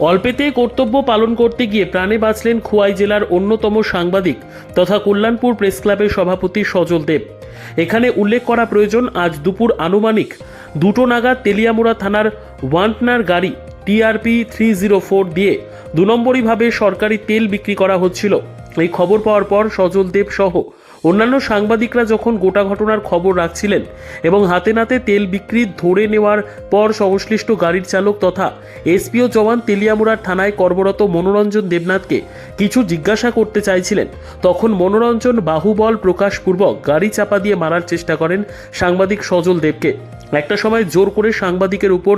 অল্পেতে কর্তব্য পালন করতে গিয়ে প্রাণে বাঁচলেন খোয়াই জেলার অন্যতম সাংবাদিক তথা কল্যাণপুর প্রেস ক্লাবের সভাপতি সজল দেব। এখানে উল্লেখ করা প্রয়োজন, আজ দুপুর আনুমানিক দুটো নাগাদ তেলিয়ামুড়া থানার ওয়ান্টনার গাড়ি টিআরপি থ্রি জিরো ফোর দিয়ে দু নম্বরীভাবে সরকারি তেল বিক্রি করা হচ্ছিল। এই খবর পাওয়ার পর সজল দেব সহ অন্যান্য সাংবাদিকরা যখন গোটা ঘটনার খবর রাখছিলেন এবং হাতে নাতে তেল বিক্রি ধরে নেওয়ার পর সংশ্লিষ্ট গাড়ির চালক তথা এসপিও জওয়ান তেলিয়ামুড়ার থানায় কর্মরত মনোরঞ্জন দেবনাথকে কিছু জিজ্ঞাসা করতে চাইছিলেন। তখন মনোরঞ্জন বাহুবল প্রকাশপূর্বক গাড়ি চাপা দিয়ে মারার চেষ্টা করেন সাংবাদিক সজল দেবকে। একটা সময় জোর করে সাংবাদিকের উপর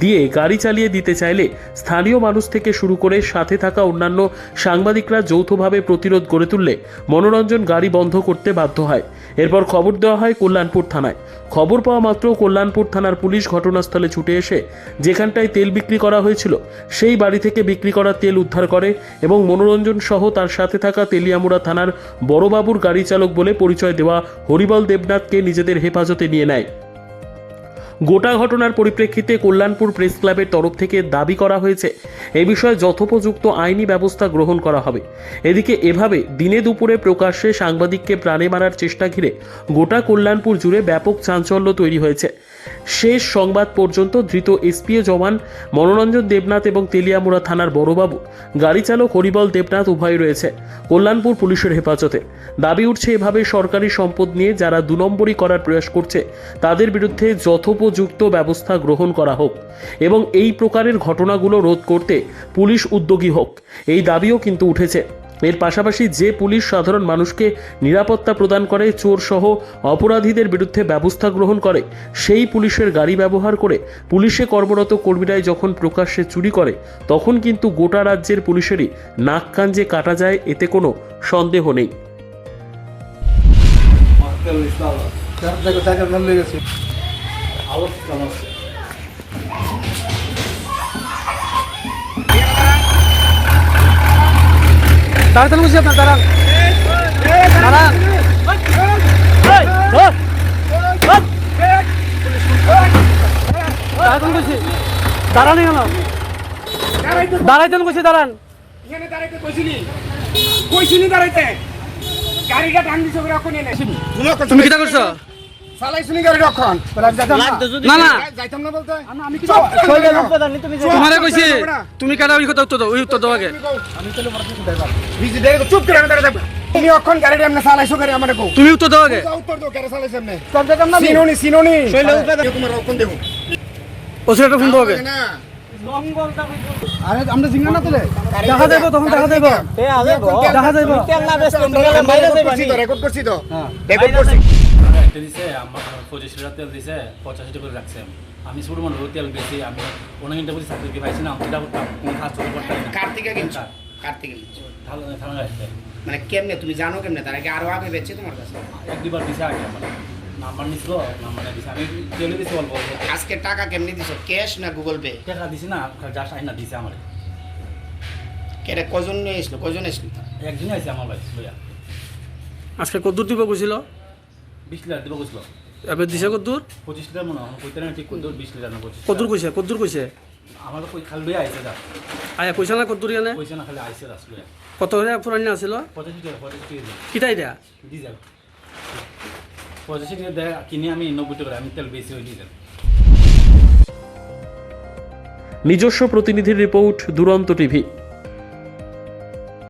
দিয়ে গাড়ি চালিয়ে দিতে চাইলে স্থানীয় মানুষ থেকে শুরু করে সাথে থাকা অন্যান্য সাংবাদিকরা যৌথভাবে প্রতিরোধ গড়ে তুললে মনোরঞ্জন গাড়ি বন্ধ করতে বাধ্য হয়। এরপর খবর দেওয়া হয় কল্যাণপুর থানায়। খবর পাওয়া মাত্র কল্যাণপুর থানার পুলিশ ঘটনাস্থলে ছুটে এসে যেখানটায় তেল বিক্রি করা হয়েছিল, সেই বাড়ি থেকে বিক্রি করা তেল উদ্ধার করে এবং মনোরঞ্জন সহ তার সাথে থাকা তেলিয়ামুড়া থানার বড়বাবুর গাড়ি চালক বলে পরিচয় দেওয়া হরিবল দেবনাথকে নিজেদের হেফাজতে নিয়ে নেয়। গোটা ঘটনার পরিপ্রেক্ষিতে কল্যাণপুর প্রেস ক্লাবের তরফ থেকে দাবি করা হয়েছে, এ বিষয়ে যথোপযুক্ত আইনি ব্যবস্থা গ্রহণ করা হবে। এদিকে এভাবে দিনে দুপুরে প্রকাশ্যে সাংবাদিককে প্রাণে মারার চেষ্টা ঘিরে গোটা কল্যাণপুর জুড়ে ব্যাপক চাঞ্চল্য তৈরি হয়েছে। শেষ সংবাদ পর্যন্ত ধৃত এসপিও জওয়ান মনোরঞ্জন দেবনাথ এবং তেলিয়ামুড়া থানার বড়বাবু। গাড়ি চালক হরিবল দেবনাথ উভয় রয়েছে। কল্যাণপুর পুলিশের হেফাজতে। দাবি উঠছে এভাবে সরকারি সম্পদ নিয়ে যারা দু নম্বরই করার প্রয়াস করছে, তাদের বিরুদ্ধে যথোপযুক্ত ব্যবস্থা গ্রহণ করা হোক এবং এই প্রকারের ঘটনাগুলো রোধ করতে পুলিশ উদ্যোগী হোক। এই দাবিও কিন্তু উঠেছে। এর পাশাপাশি যে পুলিশ সাধারণ মানুষকে নিরাপত্তা প্রদান করে চোর সহ অপরাধীদের বিরুদ্ধে ব্যবস্থা গ্রহণ করে সেই পুলিশের গাড়ি ব্যবহার করে পুলিশে কর্মরত কর্মীরাই যখন প্রকাশ্যে চুরি করে তখন কিন্তু গোটা রাজ্যের পুলিশেরই নাক কান যে কাটা যায় এতে কোনো সন্দেহ নেই। দাঁড়াতে বলছি আপনার দাঁড়ান। দাঁড়ান। দাঁড়াতেন বলছি দাঁড়ানি কেন দাঁড়াইতেন বলছি দাঁড়ান। এখানে দাঁড়াইতে কইছিলি? কইছিলি দাঁড়াইতে? গাড়িটা টান দিছ করে এখন এনে? তুমি কিটা করছ? না। না না। কি তোমারে তুমি কেন ওই কথা উত্তর দাও ওই উত্তর দাও আগে। চুপ করে তুমি অক্ষণ গাড়িটা এমনি চালাইছো গাড়ি আমারে কও? তুমি উত্তর দাও আগে। উত্তর দাও গাড়ি চালাইছ এমনি। সিনোনি সিনোনি তোমার অক্ষণ দেখো। ও ছেলেটা ফোন দাও আগে। না। আরে আমরা জিঙ্গা না তোলে দেখা যাইব তখন দেখা যাইব। দেখা যাইব। রেকর্ড করছি তো রেকর্ড করছি তেল দিছে আমার পঁচিশ লিটার তেল দিছে পঁচাশি টাকা করে রাখছে। আমি ছোট মানুষ তেল বেশি আমি অনেক ঘণ্টা বলছি চাকরি পাইছি না করতাম কোনো কাজ চলে করতাম না। কিনছো? কিনছো? থানা থানা মানে কেমনে তুমি জানো কেমনে? তার আগে আরও আগে বেচছে তোমার কাছে? এক দুবার দিছে আগে আমার। নাম্বার নিছিল নাম্বারটা দিছে। আমি তেলে দিছি অল্প আজকে টাকা কেমনে দিছো? ক্যাশ না গুগল পে? টাকা দিছি না জাস্ট আইনা দিছে আমার। কেটে কজন নিয়ে এসলো কজন এসলো একদিনই আছে আমার ভাই আজকে কদ্দুর দিব কইছিল বিশ লিটার দিব গেছিল এবার দিছে কদ্দুর পঁচিশ লিটার মনে হয় কইতে না ঠিক কদ্দুর বিশ লিটার না পঁচিশ কদ্দুর কইছে কদ্দুর কইছে আমার তো কই খালি আইছে আয়া কইছে না কদ্দুর এনে কইছে না খালি আইছে রাস লইয়া কত পুরানি আছিল? পঁচাশি টাকা পঁচাশি টাকা কিটা এটা ডিজেল পঁচাশি টাকা কিনে আমি নব্বই টাকা আমি তেল বেশি ওই ডিজেল নিজস্ব প্রতিনিধির রিপোর্ট দুরন্ত টিভি।